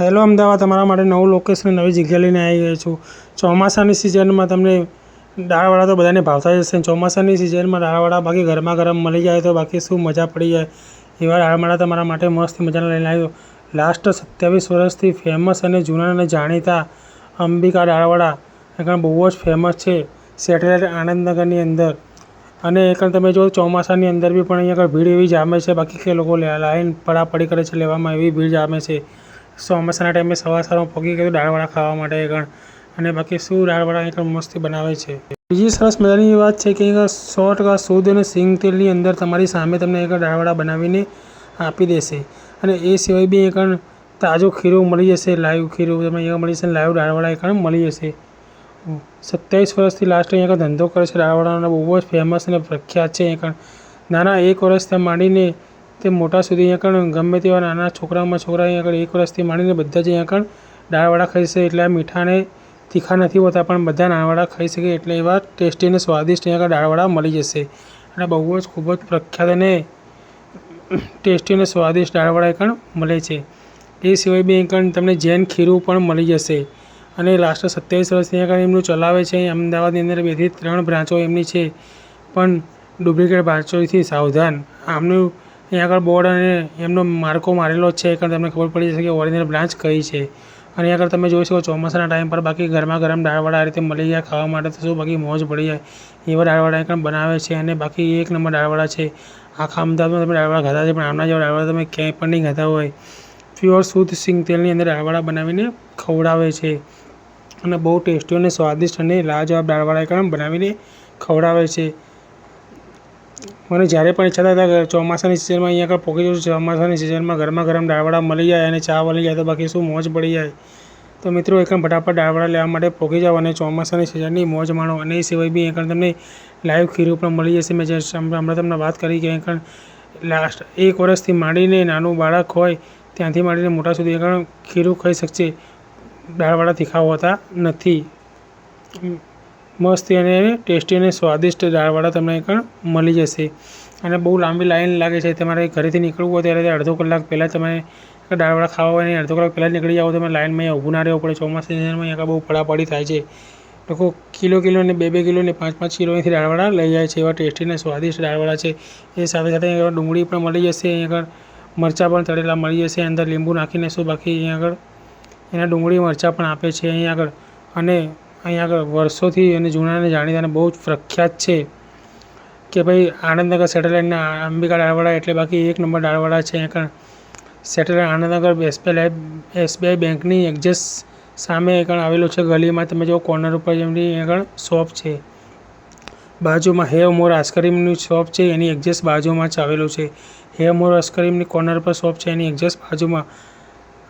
Hello Ahmedabad, તમારા માટે નવું લોકેશન નવી જગ્યા લઈને આવી ગયો છું. ચોમાસાની સિઝનમાં તમને દાળવડા તો બધાને ભાવતા જ હશે. ચોમાસાની સિઝનમાં દાળવડા બાકી ગરમા ગરમ મળી જાય તો બાકી શું મજા પડી જાય? એવા દાળવડા તમારા માટે મસ્ત મજાના લઈને આવ્યો. લાસ્ટ સત્યાવીસ વર્ષથી ફેમસ અને જૂના અને જાણીતા અંબિકા દાળવડા. આગળ બહુ જ ફેમસ છે. સેટેલાઇટ આનંદનગરની અંદર. અને એકણ તમે જો ચોમાસાની અંદર બી પણ અહીંયા આગળ ભીડ એવી જામે છે. બાકી કે લોકો લાઈન પડાપડી કરે છે, લેવામાં એવી ભીડ જામે છે. ચોમાસાના ટાઈમે સવાર સવારમાં પહોંચી ગયું દાળવાળા ખાવા માટે આગળ અને બાકી શું દાળવડા આગળ મસ્તી બનાવે છે? બીજી સરસ મજાની વાત છે કે અહીંયા સો ટકા શુદ્ધ અને સિંગ તેલની અંદર તમારી સામે તમને આગળ દાળવાળા બનાવીને આપી દેશે. અને એ સિવાય બી આગળ તાજું ખીરું મળી જશે, લાઈવ ખીરું તમને અહીંયા મળી જશે, લાઈવ દાળવાળા આગળ મળી જશે. સત્યાવીસ વર્ષથી લાસ્ટ અહીંયા આગળ ધંધો કરે છે. દાળવડાનો બહુ જ ફેમસ અને પ્રખ્યાત છે આગળ નાના એક વર્ષથી માંડીને તે મોટા સુધી અહીંયા આગળ ગમે તેવા નાના છોકરામાં છોકરા અહીંયા આગળ એક વર્ષથી માંડીને બધા જ અહીંયા આગળ દાળવડા ખાઈ શકે એટલે મીઠા અને તીખા નથી હોતા, પણ બધા દાળવડા ખાઈ શકે એટલે એવા ટેસ્ટી અને સ્વાદિષ્ટ અહીંયા આગળ દાળવાડા મળી જશે. અને બહુ જ ખૂબ જ પ્રખ્યાત અને ટેસ્ટી અને સ્વાદિષ્ટ દાળવડા આગળ મળે છે. એ સિવાય બી આગળ તમને જૈન ખીરું પણ મળી જશે. અને લાસ્ટ સત્યાવીસ વર્ષથી આગળ એમનું ચલાવે છે. અમદાવાદની અંદર બેથી ત્રણ બ્રાંચો એમની છે. પણ ડુપ્લિકેટ બ્રાંચોથી સાવધાન. આમનું અહીંયા આગળ બોર્ડ અને એમનો માર્કો મારેલો છે એકણ તમને ખબર પડી જશે કે ઓરિજિનલ બ્રાન્ચ કઈ છે. અને આગળ તમે જોઈ શકો ચોમાસાના ટાઈમ પર બાકી ગરમા ગરમ દાળવડા આ રીતે મળી જાય ખાવા માટે તો શું બાકી મોજ પડી જાય. એવા દાળવડા પણ બનાવે છે અને બાકી એક નંબર દાળવડા છે. આખા અમદાવાદમાં તમે દાળવડા ખાધા છે, પણ આમના જેવા દાળવડા તમે ક્યાંય પણ નહીં ખાતા હોય. પ્યોર શુદ્ધ સિંગ તેલની અંદર દાળવડા બનાવીને ખવડાવે છે. અને બહુ ટેસ્ટી અને સ્વાદિષ્ટ અને લાજવાબ દાળવડા પણ બનાવીને ખવડાવે છે. મને જ્યારે પણ ઈચ્છા થાય ચોમાસાની સિઝનમાં અહીંયા આગળ પહોંચી જઉં ચોમાસાની સિઝનમાં ગરમા ગરમ દાળવડા મળી જાય અને ચા મળી જાય તો બાકી શું મોજ પડી જાય. તો મિત્રો, એકદમ ફટાફટ દાળવડા લેવા માટે પહોંચી જાઓ અને ચોમાસાની સિઝનની મોજ માણો. અને એ સિવાય બી એકણ તમને લાઈવ ખીરું પણ મળી જશે. મેં જે હમણાં તમને વાત કરી કે એકણ લાસ્ટ એક વર્ષથી માંડીને નાનું બાળક હોય ત્યાંથી માંડીને મોટા સુધી એકણ ખીરું ખાઈ શકશે. દાળવડા તીખાઓ હોતા નથી. મસ્ત અને ટેસ્ટી અને સ્વાદિષ્ટ દાળવાળા તમને આગળ મળી જશે. અને બહુ લાંબી લાઈન લાગે છે, તમારે ઘરેથી નીકળવું હોય ત્યારે અડધો કલાક પહેલાં તમે દાળવાળા ખાવા હોય અડધો કલાક પહેલાં નીકળી જાઓ, તમે લાઈનમાં ઊભું ના રહેવું પડે. ચોમાસા સિઝનમાં અહીંયા બહુ પડાપડી થાય છે. લોકો કિલો કિલો ને બે બે કિલો ને પાંચ પાંચ કિલોથી દાળવાળા લઈ જાય છે, એવા ટેસ્ટી અને સ્વાદિષ્ટ દાળવાળા છે. એ સાથે સાથે અહીંયા ડુંગળી પણ મળી જશે અહીં આગળ મરચાં પણ તળેલા મળી જશે. અંદર લીંબુ નાખીને શું બાકી અહીંયા આગળ એના ડુંગળી મરચાં પણ આપે છે અહીંયા આગળ. અને અહીંયા આગળ વર્ષોથી અને જૂના જાણીતાને બહુ જ પ્રખ્યાત છે કે ભાઈ આનંદનગર સેટેલાઇટના અંબિકા ડાળવાડા એટલે બાકી એક નંબર ડાળવાડા છે. અહીંયા આગળ સેટેલાઇટ આનંદનગર એસબીઆઈ એસબીઆઈ બેંકની એક્ઝેસ્ટ સામે આગળ આવેલું છે ગલીમાં. તમે જો કોર્નર ઉપર એમની આગળ શોપ છે. બાજુમાં હેવ મોર આઈસ્ક્રીમની શોપ છે. એની એક્ઝેસ્ટ બાજુમાં જ આવેલું છે. હેવ મોર આઈસ્ક્રીમની કોર્નર પર શોપ છે. એની એક્ઝેસ્ટ બાજુમાં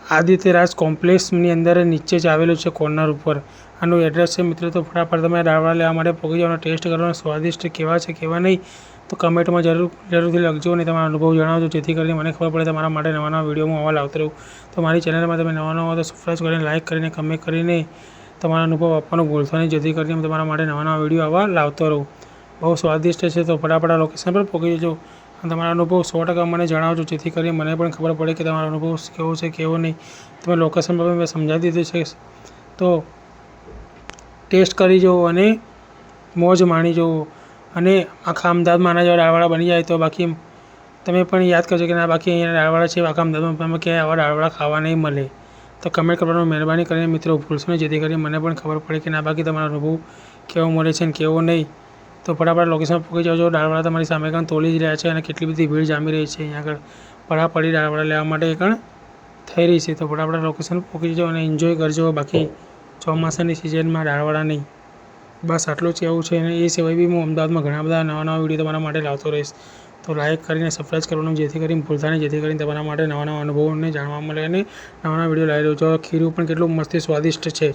આદિત્ય રાજ કોમ્પ્લેક્સની અંદર નીચે જ આવેલું છે કોર્નર ઉપર. આનું એડ્રેસ છે મિત્રો તો ફટાફટ તમે દાળવડા લેવા માટે પહોંચી જાઓ ટેસ્ટ કરવાનો સ્વાદિષ્ટ કેવા છે કેવા નહીં. તો કમેન્ટમાં જરૂર, જરૂરથી લખજો અને તમારા અનુભવ જણાવજો, જેથી કરીને મને ખબર પડે તમારા માટે નવા નવા વીડિયો હું લાવતો રહું. તો મારી ચેનલમાં તમે નવા નવા તો સબસ્ક્રાઈબ કરીને લાઇક કરીને કમેન્ટ કરીને તમારા અનુભવ આપવાનું ભૂલશો નહીં, જેથી કરીને તમારા માટે નવા નવા વીડિયો આવા લાવતો રહું. બહુ સ્વાદિષ્ટ છે તો ફટાફટ લોકેશન પર પહોંચી જજો. તમારા અનુભવ સો ટકા મને જણાવજો, જેથી કરીને મને પણ ખબર પડે કે તમારો અનુભવ કેવો છે, કેવો નહીં. તમે લોકેશન પર મેં સમજાવી દીધું છે. તો ટેસ્ટ કરી જુઓ અને મોજ માણી જુઓ. અને આખા અમદાવાદમાં આના જેવા દાળવડા બની જાય તો બાકી તમે પણ યાદ કરજો કે ના, બાકી અહીંયા દાળવડા છે, આખા અમદાવાદમાં તમે ક્યાંય આવા દાળવડા ખાવા નહીં મળે. તો કમેન્ટ કરવાનું મહેરબાની કરીને, મિત્રો, ભૂલશો નહીં, જેથી કરીને મને પણ ખબર પડે કે ના, બાકી તમારો અનુભવ કેવો મળે છે ને કેવો નહીં. તો ફટાફટ લોકેશન પહોંચી જાઓ. ડાળવાળા તમારી સામે કણ તોલી જ રહ્યા છે અને કેટલી બધી ભીડ જામી રહી છે અહીંયા આગળ. પડાપડી ડાળવાળા લેવા માટે કણ થઈ રહી છે. તો ફટાફટ લોકેશન પહોંચી જાઓ અને એન્જોય કરજો. બાકી ચોમાસાની સિઝનમાં દાળવડા નહીં. બસ આટલું જ કહેવું છે અને એ સિવાય બી હું અમદાવાદમાં ઘણા બધા નવા નવા વીડિયો તમારા માટે લાવતો રહીશ. તો લાઇક કરીને સબસ્ક્રાઈબ કરવાનું જેથી કરીને ભૂલતા નહીં. જેથી કરીને તમારા માટે નવા નવા અનુભવોને જાણવા મળે અને નવા નવા વીડિયો લાવી રહ્યો છું ખીરું પણ કેટલું મસ્ત સ્વાદિષ્ટ છે.